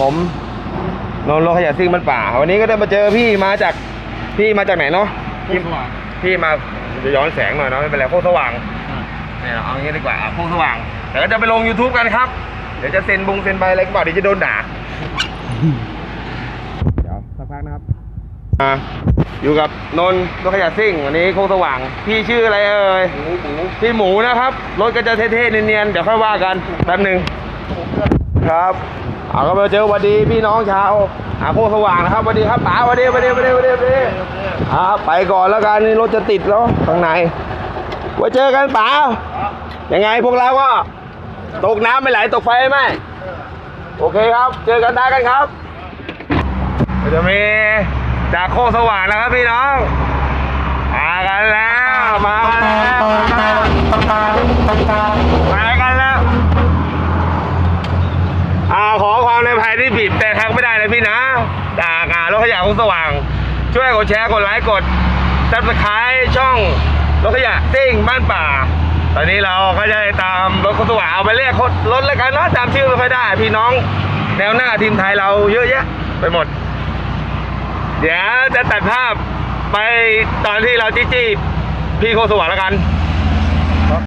ผมนนท์รถขยะซิ่งมันป่า วันนี้ก็ได้มาเจอพี่มาจากพี่มาจากไหนเนาะโคตรสว่างพี่มาจะย้อนแสงหน่อยเนาะไม่เป็นไรโคตรสว่างเนี่ยเอางี้ดีกว่าโคตรสว่างเดี๋ยวก็จะไปลง YouTube กันครับ เดี๋ยวจะเซ็นบงเซ็นใบอะไรก็บอกเดี๋ยวจะโดนด่าเดี๋ยวสักพักนะครับอ่าอยู่กับนนท์รถขยะซิ่งวันนี้โคตรสว่าง พี่ชื่ออะไรเอ่ยหมูหมูพี่หมูนะครับรถก็จะเท่ๆเนียนๆเดี๋ยวค่อยว่ากันแป๊บหนึ่งครับ เอาก็มาเจอวันดีพี่น้องชาวอาโคสว่างนะครับสวัสดีครับป๋าสวัสดีสวัสดีสวัสดีสวัสดีวัสดีอ่าไปก่อนแล้วกันนี่รถจะติดแล้วข้างในไว้เจอกันป๋ายังไงพวกเราก็ตกน้ำไม่ไหลตกไฟไม่ไหมโอเคครับ เจอกันได้กันครับจะมีจากโคสว่างนะครับพี่น้องมากันแล้วมากันแล้ว มากันแล้ว อ่าข ความในภัยที่ผิดแต่ทางไม่ได้เลยพี่นะด่าการถขยะของสว่าง ช่วยกดแชร์กดไลค์กดซับสไครต์ช่องรถขยะซิ่งบ้านป่า ตอนนี้เราก็จะตามรถของสว่างเอาไปเรียกรถแล้วกันเนาะจำชื่อไม่ค่อยได้ พี่น้องแนวหน้าทีมไทยเราเยอะแยะไปหมด เดี๋ยวจะตัดภาพไปตอนที่เราจี้จี้พี่โคสว่างแล้วกัน